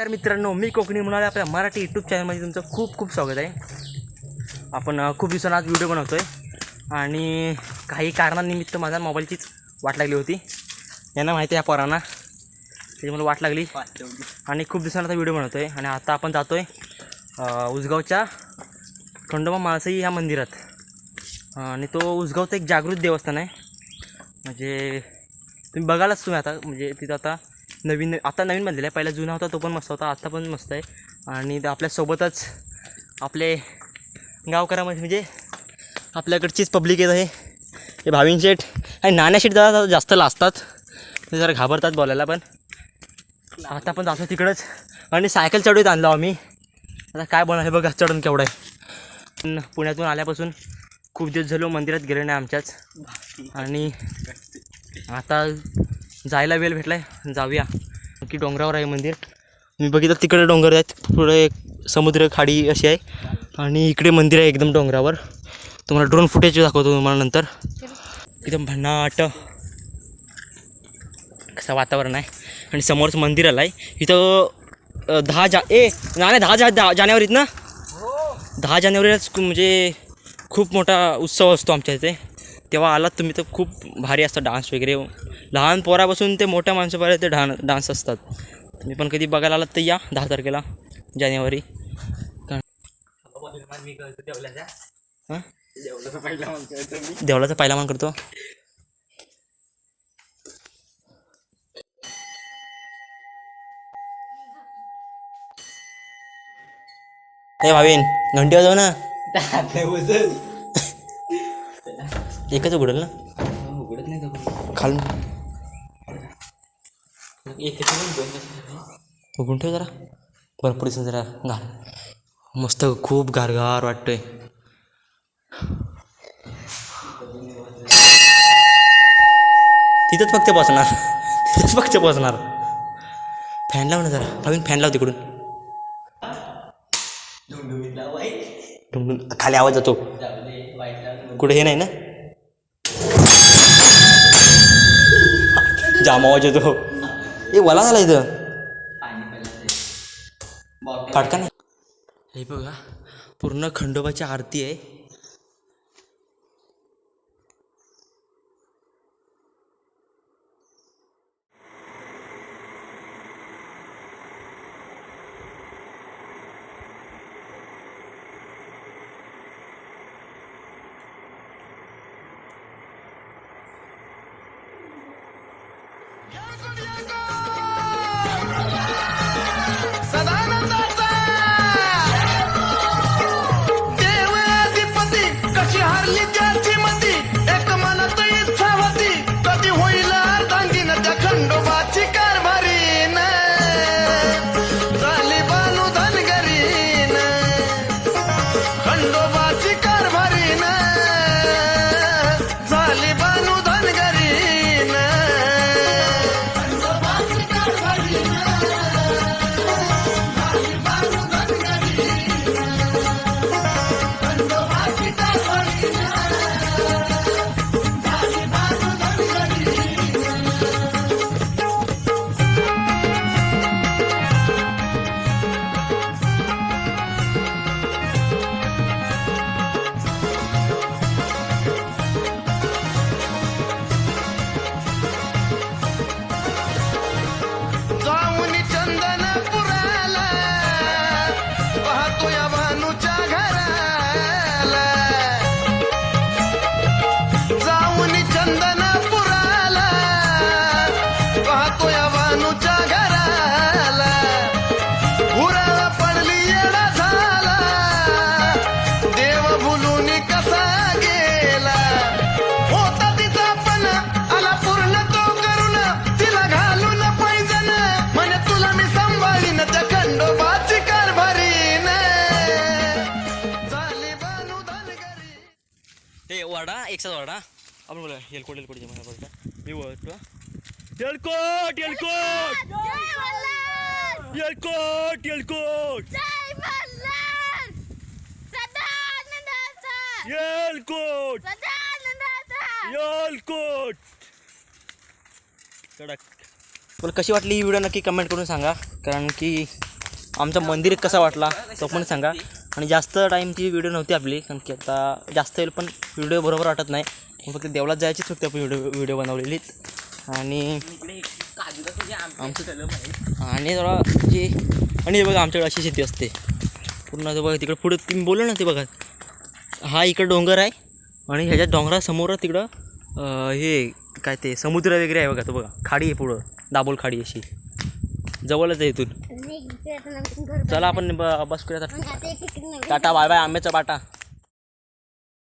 नमस्कार मित्रांनो मी कोकणी म्हणाले आपल्या मराठी यूट्यूब चॅनलमध्ये तुमचं खूप खूप स्वागत आहे. आपण खूप दिवसांना आज व्हिडिओ बनवतो आहे आणि काही कारणांनिमित्त माझ्या मोबाईलचीच वाट लागली होती. यांना माहिती आहे पोरांना. त्याच्यामुळे वाट लागली. आणि खूप दिवसांना आता व्हिडिओ बनवतो आहे आणि आता आपण जातो आहे उसगावच्या खंडोबा माळसई ह्या मंदिरात. आणि तो उसगावचं एक जागृत देवस्थान आहे. म्हणजे तुम्ही बघायलाच तुम्ही आता म्हणजे तिथं आता नवीन आता नवीन बनलेला आहे. पहिला जुना होता तो पण मस्त होता. आत्ता पण मस्त आहे. आणि आपल्यासोबतच आपले गावकरामध्ये म्हणजे आपल्याकडचीच पब्लिक येत आहे. हे भाविन शेठ आणि नाण्या शेठ जरा जास्त लाजतात. ते जरा घाबरतात बोलायला पण. आता पण जातो तिकडंच. आणि सायकल चढवीत आणलो आम्ही. आता काय बोलणार हे बघा चढून केवढं आहे. पण पुण्यातून आल्यापासून खूप दिवस झालो मंदिरात गेलो नाही आमच्याच. आणि आता जायला वेळ भेटला आहे जाऊया. की डोंगरावर आहे मंदिर. मी बघितलं तिकडे डोंगर आहेत. पुढे एक समुद्र खाडी अशी आहे. आणि इकडे मंदिर आहे एकदम डोंगरावर. तुम्हाला ड्रोन फुटेज दाखवतो तुम्हाला नंतर. एकदम भन्नाट कसं वातावरण आहे. आणि समोरच मंदिर आलं आहे इथं दहा जा ए नाही दहा जा दहा जानेवारीत ना? दहा जानेवारीलाच म्हणजे खूप मोठा उत्सव असतो आमच्या इथे. तेव्हा आलात तुम्ही तर खूप भारी असतं डान्स वगैरे. लहान पोरापासून ते मोठ्या माणसापर्यंत ते डान डान्स असतात. तुम्ही पण कधी बघायला आलात तर या दहा तारखेला जानेवारी. हां? देवळाचा पहिला मान करतो. हे भावीन घंटी वाजव ना. एकच उघडल ना? उघडत नाही खालून. एक उघडून ठेव जरा. बरं पुढे जरा गार मस्त खूप गारगार वाटतोय. तिथंच फक्त बसणार. तिथंच फक्त बसणार. फॅन लाव ना जरा. नवीन फॅन लाव तिकडून. खाली आवाज जातो कुठे हे नाही ना? जाम आवाज येतो ए वला झाला इथं. फाटका नाही? हे बघा पूर्ण खंडोबाची आरती आहे. अधिपती कशी बोलता मी बोलतो येलकोट येलकोट जय मल्हार येलकोट येलकोट जय मल्हार सदा आनंदाचा येलकोट सदा आनंदाचा येलकोट कडक मला कशी वाटली ही व्हिडिओ नक्की कमेंट करून सांगा कारण की आमचा मंदिर कसा वाटला तो पण सांगा आणि जास्त टाईमची व्हिडिओ नव्हती आपली कारण की आता जास्त वेळ पण व्हिडिओ बरोबर वाटत नाही. फक्त देवळात जायचीच फक्त आपण व्हिडिओ व्हिडिओ बनवलेली. आणि आमचं आणि जरा जे आणि हे बघा आमच्याकडे अशी शेती असते. पूर्ण बघा तिकडं पुढे तुम्ही बोललो ना ते बघा. हा इकडं डोंगर आहे. आणि ह्याच्या डोंगरासमोर तिकडं हे काय ते समुद्र वगैरे आहे बघा तो बघा. खाडी आहे पुढं. दाबोल खाडी अशी. जवळच आहे इथून. चला आपण बस करूया. टाटा बाय बाय आंब्याचा बाटा